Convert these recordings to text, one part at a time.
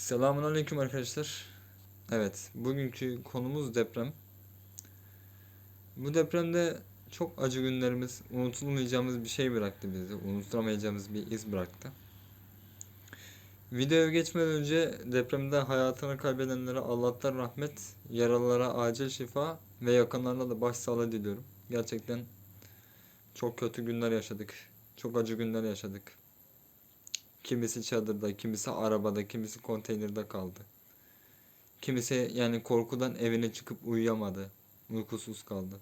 Selamun aleyküm arkadaşlar. Evet, bugünkü konumuz deprem. Bu depremde çok acı günlerimiz, unutulmayacağımız bir şey bıraktı bizi. Unutamayacağımız bir iz bıraktı. Videoya geçmeden önce depremde hayatını kaybedenlere Allah'tan rahmet, yaralılara acil şifa ve yakınlarına da başsağlığı diliyorum. Gerçekten çok kötü günler yaşadık. Çok acı günler yaşadık. Kimisi çadırda, kimisi arabada, kimisi konteynerde kaldı. Kimisi yani korkudan evine çıkıp uyuyamadı. Uykusuz kaldı.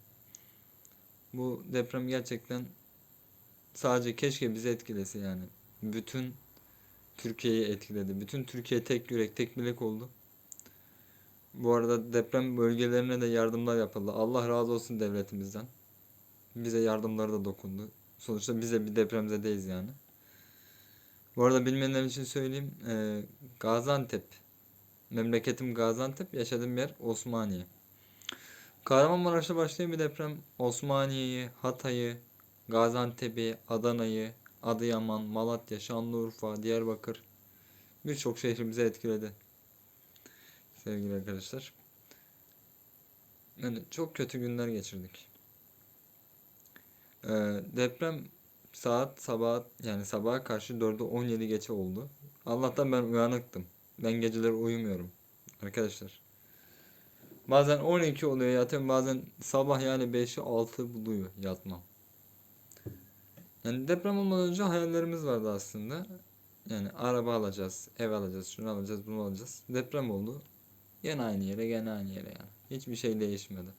Bu deprem gerçekten sadece keşke bizi etkilese yani. Bütün Türkiye'yi etkiledi. Bütün Türkiye tek yürek, tek bilek oldu. Bu arada deprem bölgelerine de yardımlar yapıldı. Allah razı olsun devletimizden. Bize yardımları da dokundu. Sonuçta biz de bir depremzedeyiz yani. Bu arada bilmeyenler için söyleyeyim. Ee, Gaziantep. Memleketim Gaziantep. Yaşadığım yer Osmaniye. Kahramanmaraş'ta başlayan bir deprem Osmaniye'yi, Hatay'ı, Gaziantep'i, Adana'yı, Adıyaman, Malatya, Şanlıurfa, Diyarbakır birçok şehrimizi etkiledi. Sevgili arkadaşlar. Yani çok kötü günler geçirdik. Ee, deprem saat sabah yani sabaha karşı 4'ü 17 geçe oldu. Allah'tan ben uyanıktım. Ben geceleri uyumuyorum arkadaşlar. Bazen 12 oluyor yatıyorum bazen sabah yani 5'i 6 buluyor yatmam. Yani deprem olmadan önce hayallerimiz vardı aslında. Yani araba alacağız, ev alacağız, şunu alacağız, bunu alacağız. Deprem oldu. Gene aynı yere, gene aynı yere yani. Hiçbir şey değişmedi.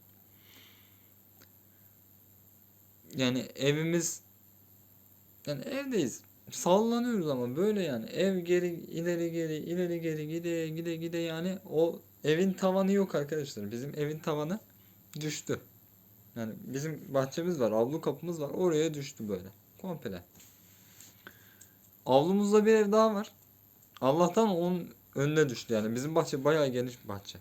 Yani evimiz yani evdeyiz. Sallanıyoruz ama böyle yani. Ev geri ileri geri ileri geri gide gide gide yani o evin tavanı yok arkadaşlar. Bizim evin tavanı düştü. Yani bizim bahçemiz var, avlu kapımız var. Oraya düştü böyle. Komple. Avlumuzda bir ev daha var. Allah'tan onun önüne düştü yani. Bizim bahçe bayağı geniş bir bahçe.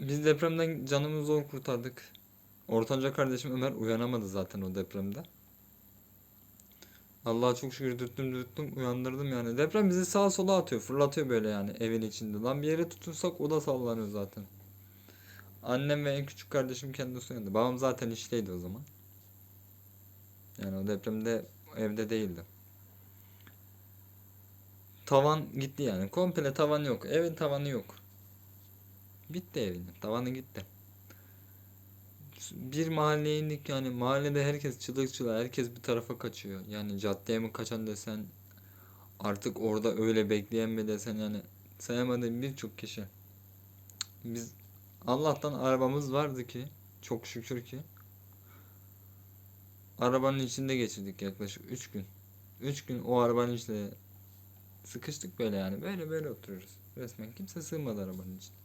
Biz depremden canımızı zor kurtardık. Ortanca kardeşim Ömer uyanamadı zaten o depremde. Allah'a çok şükür dürttüm dürttüm uyandırdım yani. Deprem bizi sağa sola atıyor fırlatıyor böyle yani evin içinde. Lan bir yere tutunsak o da sallanıyor zaten. Annem ve en küçük kardeşim kendisi uyandı. Babam zaten işteydi o zaman. Yani o depremde evde değildi. Tavan gitti yani. Komple tavan yok. Evin tavanı yok. Bitti evin. Tavanı gitti. Bir mahalleye indik yani mahallede herkes çığlık çığlığa herkes bir tarafa kaçıyor. Yani caddeye mi kaçan desen artık orada öyle bekleyen mi desen yani sayamadığım birçok kişi. Biz Allah'tan arabamız vardı ki çok şükür ki arabanın içinde geçirdik yaklaşık 3 gün. 3 gün o arabanın içinde sıkıştık böyle yani böyle böyle oturuyoruz. Resmen kimse sığmadı arabanın içine.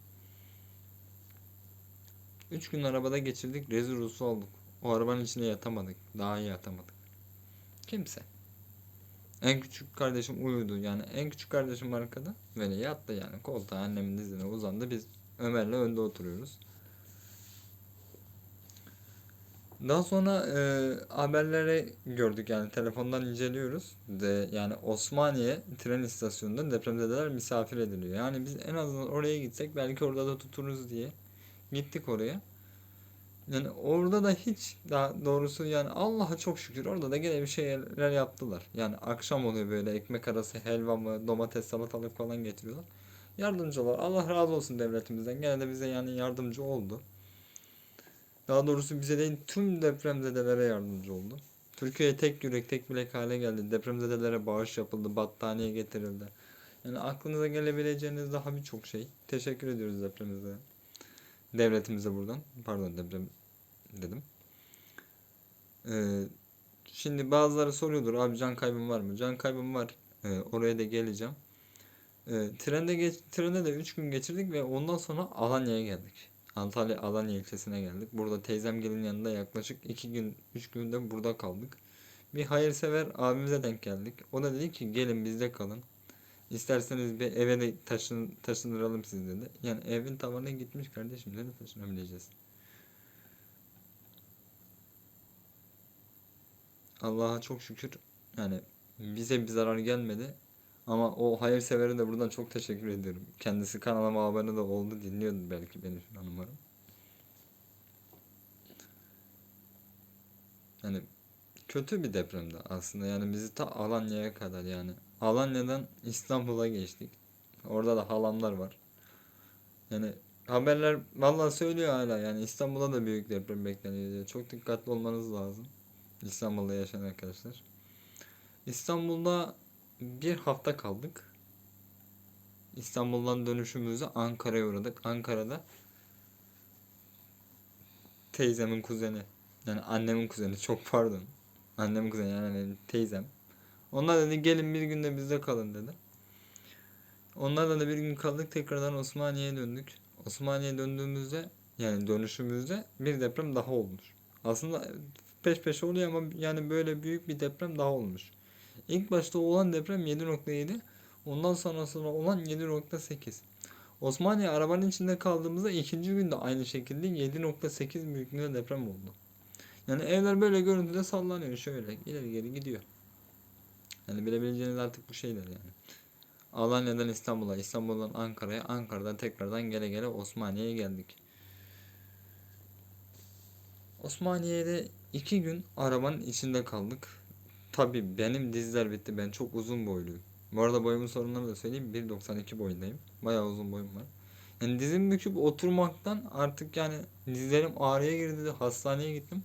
Üç gün arabada geçirdik. Rezil rusu olduk. O arabanın içine yatamadık. Daha iyi yatamadık. Kimse. En küçük kardeşim uyudu. Yani en küçük kardeşim arkada. Böyle yattı yani. Koltuğa annemin dizine uzandı. Biz Ömer'le önde oturuyoruz. Daha sonra e, haberlere gördük yani telefondan inceliyoruz. De, yani Osmaniye tren istasyonunda depremzedeler misafir ediliyor. Yani biz en azından oraya gitsek belki orada da tuturuz diye Gittik oraya. Yani orada da hiç daha doğrusu yani Allah'a çok şükür orada da gene bir şeyler yaptılar. Yani akşam oluyor böyle ekmek arası helva mı domates salatalık falan getiriyorlar. Yardımcılar. Allah razı olsun devletimizden. Gene de bize yani yardımcı oldu. Daha doğrusu bize değil tüm depremzedelere yardımcı oldu. Türkiye'ye tek yürek tek bilek hale geldi. Depremzedelere bağış yapıldı. Battaniye getirildi. Yani aklınıza gelebileceğiniz daha birçok şey. Teşekkür ediyoruz depremize devletimize buradan pardon deprem dedim. Ee, şimdi bazıları soruyordur abi can kaybım var mı? Can kaybım var. Ee, oraya da geleceğim. Ee, trende geç, trende de 3 gün geçirdik ve ondan sonra Alanya'ya geldik. Antalya Alanya ilçesine geldik. Burada teyzem gelin yanında yaklaşık 2 gün 3 günde burada kaldık. Bir hayırsever abimize denk geldik. O da dedi ki gelin bizde kalın. İsterseniz bir eve de taşın, taşındıralım siz dedi. Yani evin tavanı gitmiş kardeşim. Nereye taşınabileceğiz? Allah'a çok şükür yani bize bir zarar gelmedi. Ama o hayırsevere de buradan çok teşekkür ediyorum. Kendisi kanalıma abone de oldu. Dinliyordu belki beni şu an umarım. Yani kötü bir depremdi aslında. Yani bizi ta Alanya'ya kadar yani. Alanya'dan İstanbul'a geçtik. Orada da halamlar var. Yani haberler vallahi söylüyor hala yani İstanbul'da da büyük deprem bekleniyor diye. Çok dikkatli olmanız lazım. İstanbul'da yaşayan arkadaşlar. İstanbul'da bir hafta kaldık. İstanbul'dan dönüşümüzde Ankara'ya uğradık. Ankara'da teyzemin kuzeni yani annemin kuzeni çok pardon. Annemin kuzeni yani teyzem. Onlar dedi gelin bir günde bizde kalın dedi. Onlarla da bir gün kaldık tekrardan Osmaniye'ye döndük. Osmaniye'ye döndüğümüzde yani dönüşümüzde bir deprem daha olmuş. Aslında peş peşe oluyor ama yani böyle büyük bir deprem daha olmuş. İlk başta olan deprem 7.7 ondan sonrasında olan 7.8. Osmaniye arabanın içinde kaldığımızda ikinci günde aynı şekilde 7.8 büyüklüğünde deprem oldu. Yani evler böyle görüntüde sallanıyor şöyle ileri geri gidiyor. Yani bilebileceğiniz artık bu şeyler yani. Alanya'dan İstanbul'a, İstanbul'dan Ankara'ya, Ankara'dan tekrardan gele gele Osmaniye'ye geldik. Osmaniye'de iki gün arabanın içinde kaldık. Tabi benim dizler bitti. Ben çok uzun boyluyum. Bu arada boyumun sorunlarını da söyleyeyim. 1.92 boyundayım. Bayağı uzun boyum var. Yani dizim büküp oturmaktan artık yani dizlerim ağrıya girdi. Hastaneye gittim.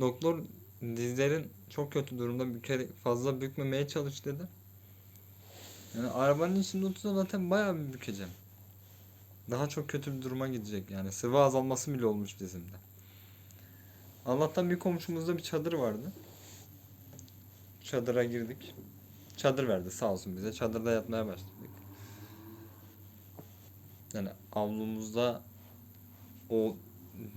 Doktor dizlerin çok kötü durumda büker fazla bükmemeye çalış dedi. Yani arabanın içinde otursa zaten bayağı bir bükeceğim. Daha çok kötü bir duruma gidecek yani. Sıvı azalması bile olmuş dizimde. Allah'tan bir komşumuzda bir çadır vardı. Çadıra girdik. Çadır verdi sağ olsun bize. Çadırda yatmaya başladık. Yani avlumuzda o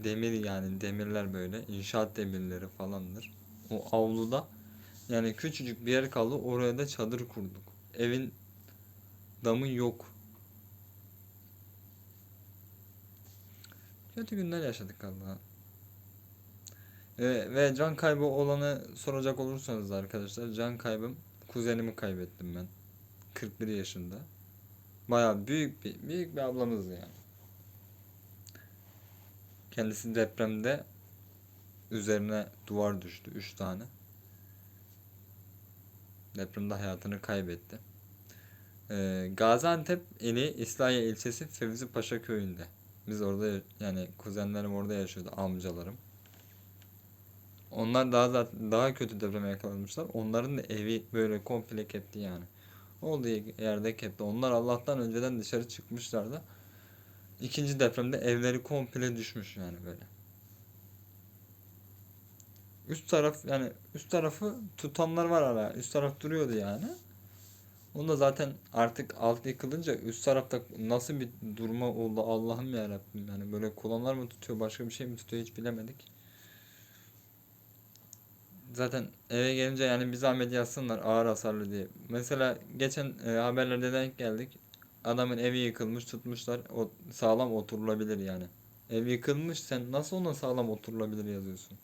demir yani demirler böyle inşaat demirleri falandır. O avluda yani küçücük bir yer kaldı oraya da çadır kurduk. Evin damı yok. Kötü günler yaşadık Allah'a. Ve, ve can kaybı olanı soracak olursanız arkadaşlar can kaybım kuzenimi kaybettim ben. 41 yaşında. Bayağı büyük bir büyük bir ablamız yani. Kendisi depremde üzerine duvar düştü. Üç tane. Depremde hayatını kaybetti. Ee, Gaziantep ili İslahiye ilçesi Fevzi Paşa köyünde. Biz orada yani kuzenlerim orada yaşıyordu amcalarım. Onlar daha zaten daha kötü depreme yakalanmışlar. Onların da evi böyle komple kepti yani. Olduğu yerde kepti. Onlar Allah'tan önceden dışarı çıkmışlardı. İkinci depremde evleri komple düşmüş yani böyle. Üst taraf yani üst tarafı tutanlar var hala. Üst taraf duruyordu yani. Onda zaten artık alt yıkılınca üst tarafta nasıl bir durma oldu Allah'ım ya Rabbim yani böyle kolonlar mı tutuyor başka bir şey mi tutuyor hiç bilemedik. Zaten eve gelince yani bir zahmet yazsınlar ağır hasarlı diye. Mesela geçen e, haberlerde denk geldik. Adamın evi yıkılmış tutmuşlar. O sağlam oturulabilir yani. Ev yıkılmış sen nasıl ona sağlam oturulabilir yazıyorsun.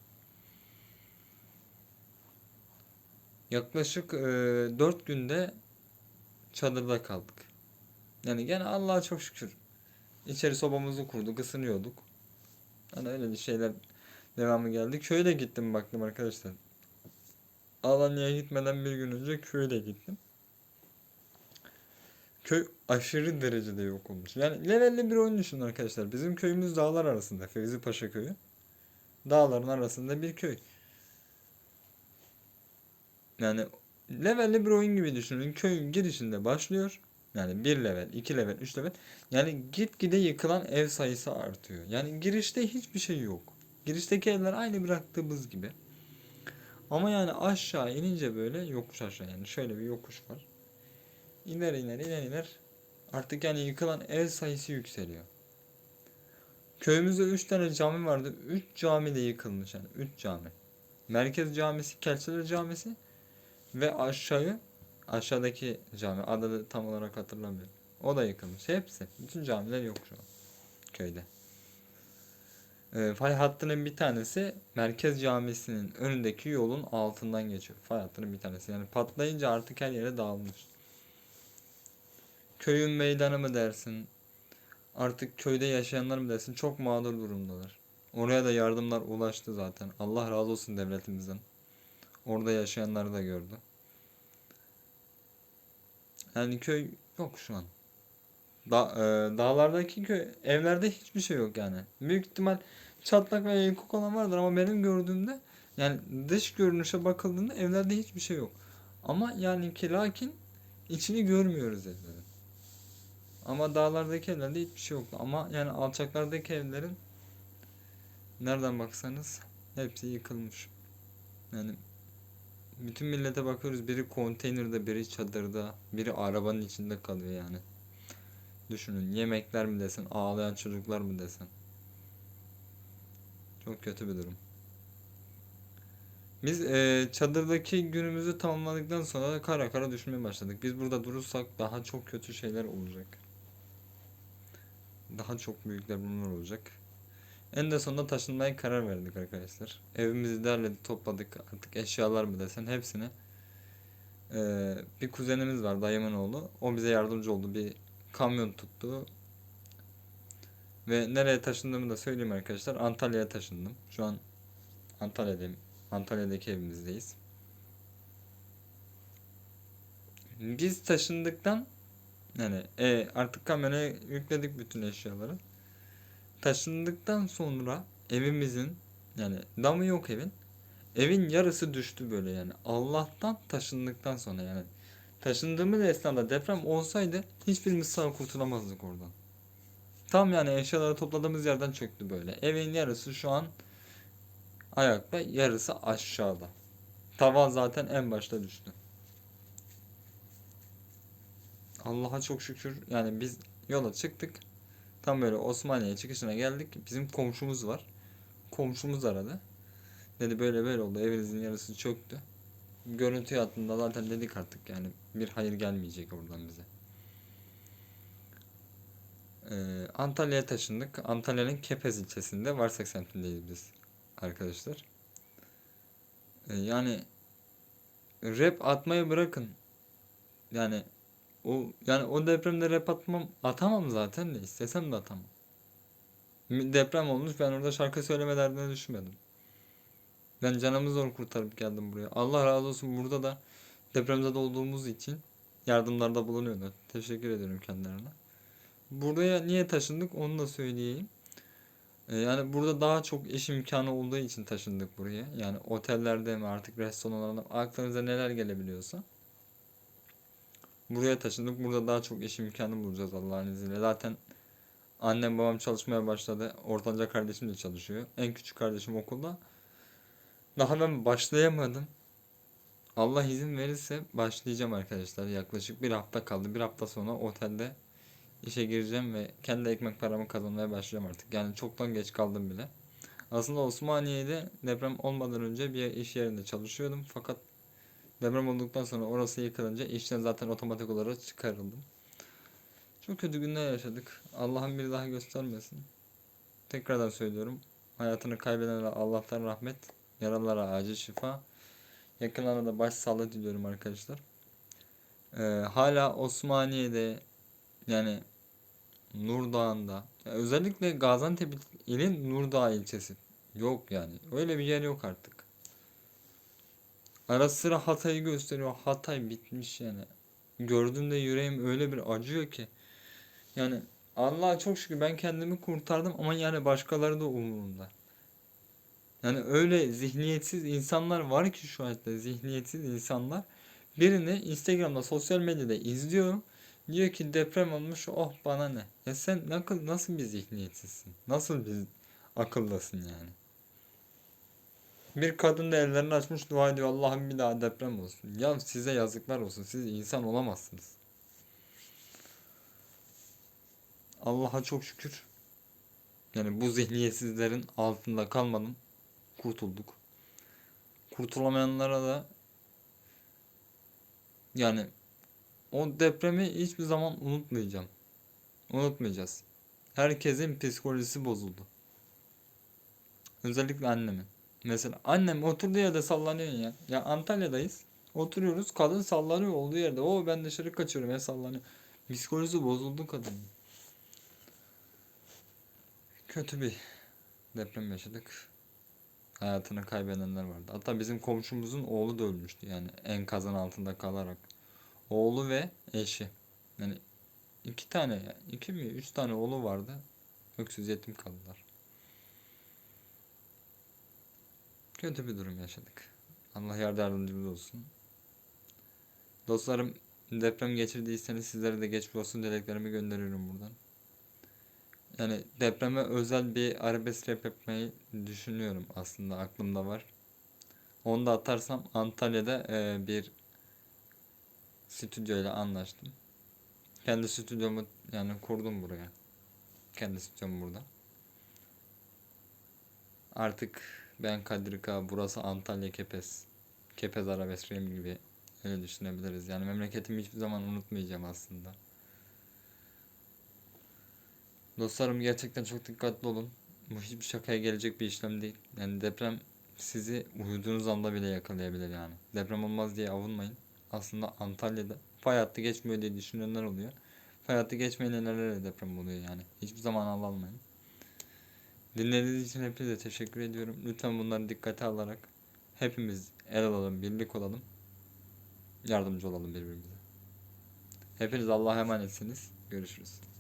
Yaklaşık e, 4 günde çadırda kaldık. Yani gene Allah'a çok şükür. İçeri sobamızı kurduk, ısınıyorduk. Hani öyle bir şeyler devamı geldi. Köye de gittim baktım arkadaşlar. Alanya'ya gitmeden bir gün önce köye de gittim. Köy aşırı derecede yok olmuş. Yani levelli bir oyun düşünün arkadaşlar. Bizim köyümüz dağlar arasında. Fevzi Paşa köyü. Dağların arasında bir köy. Yani levelli bir oyun gibi düşünün. Köyün girişinde başlıyor. Yani bir level, iki level, üç level. Yani gitgide yıkılan ev sayısı artıyor. Yani girişte hiçbir şey yok. Girişteki evler aynı bıraktığımız gibi. Ama yani aşağı inince böyle yokuş aşağı yani şöyle bir yokuş var. İner iner iner iner. Artık yani yıkılan ev sayısı yükseliyor. Köyümüzde 3 tane cami vardı. 3 cami de yıkılmış yani 3 cami. Merkez camisi, Kelçeler camisi ve aşağı aşağıdaki cami adını tam olarak hatırlamıyorum. O da yıkılmış. Hepsi. Bütün camiler yok şu an köyde. E, fay hattının bir tanesi Merkez Camisi'nin önündeki yolun altından geçiyor. Fay hattının bir tanesi. Yani patlayınca artık her yere dağılmış. Köyün meydanı mı dersin? Artık köyde yaşayanlar mı dersin? Çok mağdur durumdalar. Oraya da yardımlar ulaştı zaten. Allah razı olsun devletimizden. Orada yaşayanları da gördü. Yani köy yok şu an. Da, e, dağlardaki köy evlerde hiçbir şey yok yani. Büyük ihtimal çatlak ve yıkık olan vardır ama benim gördüğümde yani dış görünüşe bakıldığında evlerde hiçbir şey yok. Ama yani ki lakin içini görmüyoruz evlerin. Ama dağlardaki evlerde hiçbir şey yok. Ama yani alçaklardaki evlerin nereden baksanız hepsi yıkılmış. Yani bütün millete bakıyoruz biri konteynerde, biri çadırda, biri arabanın içinde kalıyor yani. Düşünün yemekler mi desen, ağlayan çocuklar mı desen. Çok kötü bir durum. Biz e, çadırdaki günümüzü tamamladıktan sonra kara kara düşünmeye başladık. Biz burada durursak daha çok kötü şeyler olacak. Daha çok büyükler bunlar olacak. En de sonunda taşınmaya karar verdik arkadaşlar. Evimizi derledik, topladık. Artık eşyalar mı desen hepsini. Ee, bir kuzenimiz var, dayımın oğlu. O bize yardımcı oldu. Bir kamyon tuttu. Ve nereye taşındığımı da söyleyeyim arkadaşlar. Antalya'ya taşındım. Şu an Antalya'dayım. Antalya'daki evimizdeyiz. Biz taşındıktan yani e, artık kamyona yükledik bütün eşyaları. Taşındıktan sonra evimizin yani damı yok evin. Evin yarısı düştü böyle yani. Allah'tan taşındıktan sonra yani. Taşındığımız esnada deprem olsaydı hiçbirimiz sağ kurtulamazdık oradan. Tam yani eşyaları topladığımız yerden çöktü böyle. Evin yarısı şu an ayakta, yarısı aşağıda. Tavan zaten en başta düştü. Allah'a çok şükür yani biz yola çıktık. Tam böyle Osmaniye çıkışına geldik. Bizim komşumuz var. Komşumuz aradı. Dedi böyle böyle oldu. Evinizin yarısı çöktü. Görüntü hattında zaten dedik artık yani bir hayır gelmeyecek oradan bize. Ee, Antalya'ya taşındık. Antalya'nın Kepez ilçesinde Varsak semtindeyiz biz arkadaşlar. Ee, yani rap atmayı bırakın. Yani o yani o depremde rap atmam atamam zaten de istesem de atamam. Deprem olmuş ben orada şarkı söyleme derdine düşmedim. Ben canımı zor kurtarıp geldim buraya. Allah razı olsun burada da depremde olduğumuz için yardımlarda bulunuyorlar. Teşekkür ederim kendilerine. Buraya niye taşındık onu da söyleyeyim. Ee, yani burada daha çok iş imkanı olduğu için taşındık buraya. Yani otellerde mi artık restoranlarda aklınıza neler gelebiliyorsa. Buraya taşındık. Burada daha çok iş imkanı bulacağız Allah'ın izniyle. Zaten annem babam çalışmaya başladı. Ortanca kardeşim de çalışıyor. En küçük kardeşim okulda. Daha ben başlayamadım. Allah izin verirse başlayacağım arkadaşlar. Yaklaşık bir hafta kaldı. Bir hafta sonra otelde işe gireceğim ve kendi ekmek paramı kazanmaya başlayacağım artık. Yani çoktan geç kaldım bile. Aslında Osmaniye'de deprem olmadan önce bir iş yerinde çalışıyordum. Fakat deprem olduktan sonra orası yıkılınca işten zaten otomatik olarak çıkarıldım. Çok kötü günler yaşadık. Allah'ın bir daha göstermesin. Tekrardan söylüyorum. Hayatını kaybedenlere Allah'tan rahmet. Yaralılara acil şifa. Yakınlara da başsağlığı diliyorum arkadaşlar. Ee, hala Osmaniye'de yani Nurdağ'ında yani özellikle Gaziantep ilin Nurdağ ilçesi yok yani. Öyle bir yer yok artık. Ara sıra Hatay'ı gösteriyor. Hatay bitmiş yani. Gördüğümde yüreğim öyle bir acıyor ki. Yani Allah'a çok şükür ben kendimi kurtardım ama yani başkaları da umurumda. Yani öyle zihniyetsiz insanlar var ki şu hayatta zihniyetsiz insanlar. Birini Instagram'da sosyal medyada izliyorum. Diyor ki deprem olmuş oh bana ne. Ya sen nasıl, bir zihniyetsizsin? Nasıl bir akıllısın yani? Bir kadın da ellerini açmış dua ediyor Allah'ım bir daha deprem olsun. Ya size yazıklar olsun. Siz insan olamazsınız. Allah'a çok şükür. Yani bu zihniyetsizlerin altında kalmadım. Kurtulduk. Kurtulamayanlara da yani o depremi hiçbir zaman unutmayacağım. Unutmayacağız. Herkesin psikolojisi bozuldu. Özellikle annemin. Mesela annem oturduğu yerde sallanıyor ya. Ya Antalya'dayız. Oturuyoruz kadın sallanıyor olduğu yerde. O ben dışarı kaçıyorum ya sallanıyor. Psikolojisi bozuldu kadın. Kötü bir deprem yaşadık. Hayatını kaybedenler vardı. Hatta bizim komşumuzun oğlu da ölmüştü yani enkazın altında kalarak. Oğlu ve eşi. Yani iki tane, iki mi, üç tane oğlu vardı. Öksüz yetim kaldılar. Kötü bir durum yaşadık. Allah yardımcımız olsun. Dostlarım deprem geçirdiyseniz sizlere de geçmiş olsun dileklerimi gönderiyorum buradan. Yani depreme özel bir arabesk rap yapmayı düşünüyorum aslında aklımda var. Onu da atarsam Antalya'da eee, bir stüdyoyla anlaştım. Kendi stüdyomu yani kurdum buraya. Kendi stüdyom burada. Artık ben Kadrika, burası Antalya Kepez. Kepez Arabesk gibi öyle düşünebiliriz. Yani memleketimi hiçbir zaman unutmayacağım aslında. Dostlarım gerçekten çok dikkatli olun. Bu hiçbir şakaya gelecek bir işlem değil. Yani deprem sizi uyuduğunuz anda bile yakalayabilir yani. Deprem olmaz diye avunmayın. Aslında Antalya'da fay hattı geçmiyor diye düşünenler oluyor. Fay hattı geçmeyenlere de deprem oluyor yani. Hiçbir zaman alınmayın. Dinlediğiniz için hepinize teşekkür ediyorum. Lütfen bunları dikkate alarak hepimiz el alalım, birlik olalım. Yardımcı olalım birbirimize. Hepiniz Allah'a emanetsiniz. Görüşürüz.